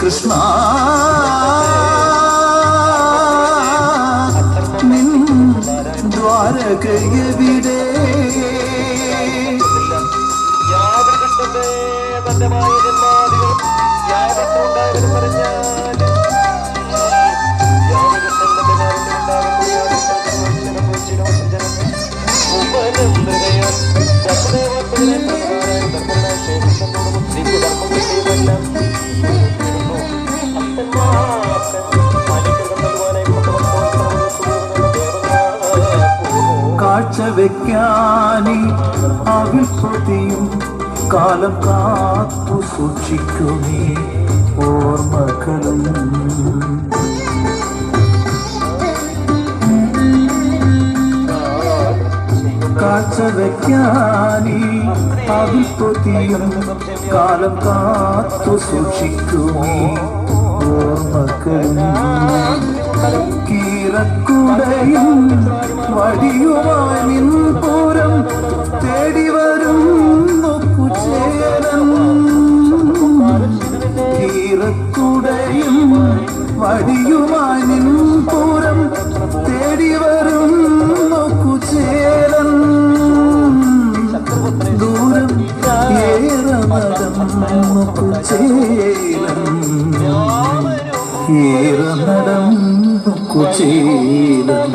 കൃഷ്ണ ദ്വാരകയവിടെ യാതൊരു കൃഷ്ണന്റെ ബന്ധമായ കാഴ്ച വെക്കാനി അവിൽ പൊതിയും കാലം കാത്തു സൂക്ഷിക്കുമേ ഓർമ്മകളും. കാഴ്ച വെക്കാനി അവിൽ പൊതിയും കാലം കാത്തു സൂക്ഷിക്കുമേ ഓർമ്മകളും. കീറക്കുടയും വടിയുമായി പൂരം തേടി ఏరనడందుకు చేరం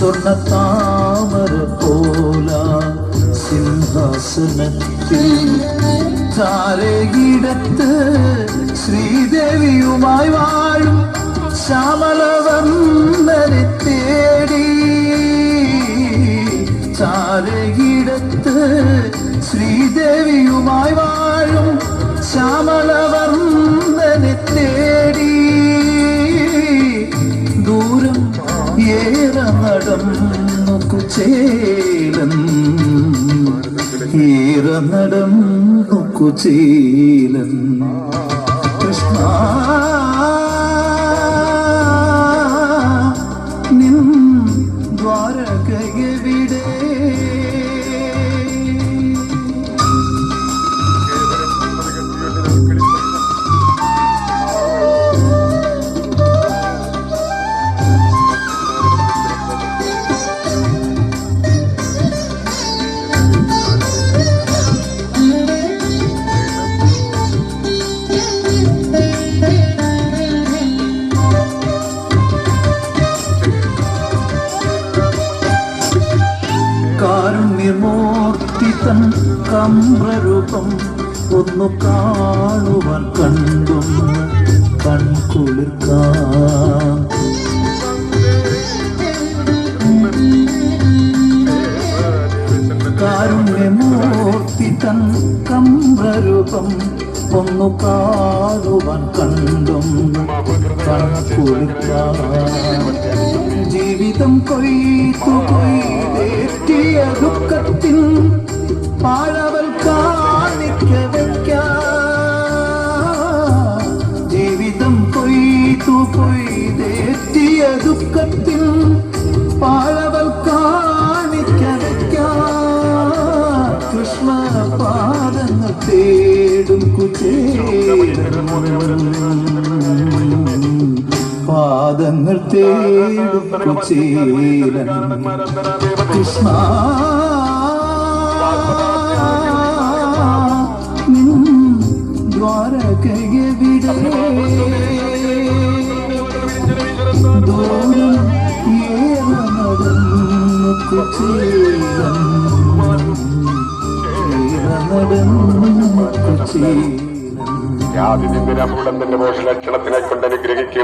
സ്വർണ താമര പോല സിംഹാസനത്തിൽ താരകിടത്ത് ശ്രീദേവിയുമായി വാഴും ശ്യാമളവന്ദനെ തേടി താരകിടത്ത് ശ്രീദേവിയുമായി വാഴും ശ്യാമളവർണനെ നടന്നു ഈറ നടം നടന്നു കമ്രൂപം ഒന്നു കാണുവാൻ കണ്ടൊന്ന് കൺകുളിർക്കാം. കാരുണ്യമൂർത്തി തൻ കമ്രൂപം ഒന്നു കാണുവാൻ കണ്ടും കണക്കുളിക്കാൻ ജീവിതം കൊയ്ത്തു കൊയ്തേറ്റിയ ദുഃഖത്തിൻ കൊയ്തേറ്റിയ ദുഃഖത്തിൽ പാളവൽ കാണിക്ക വയ്ക്കാം കൃഷ്ണ പാദങ്ങൾ തേടും കുചേലൻ. പാദങ്ങൾ തേടും കുചേലൻ. കൃഷ്ണ കുചേലൻ യാതിനിന്ദിര മൂടത്തിന്റെ മോഷലക്ഷണത്തിനെ കൊണ്ട് അനുഗ്രഹിക്കും.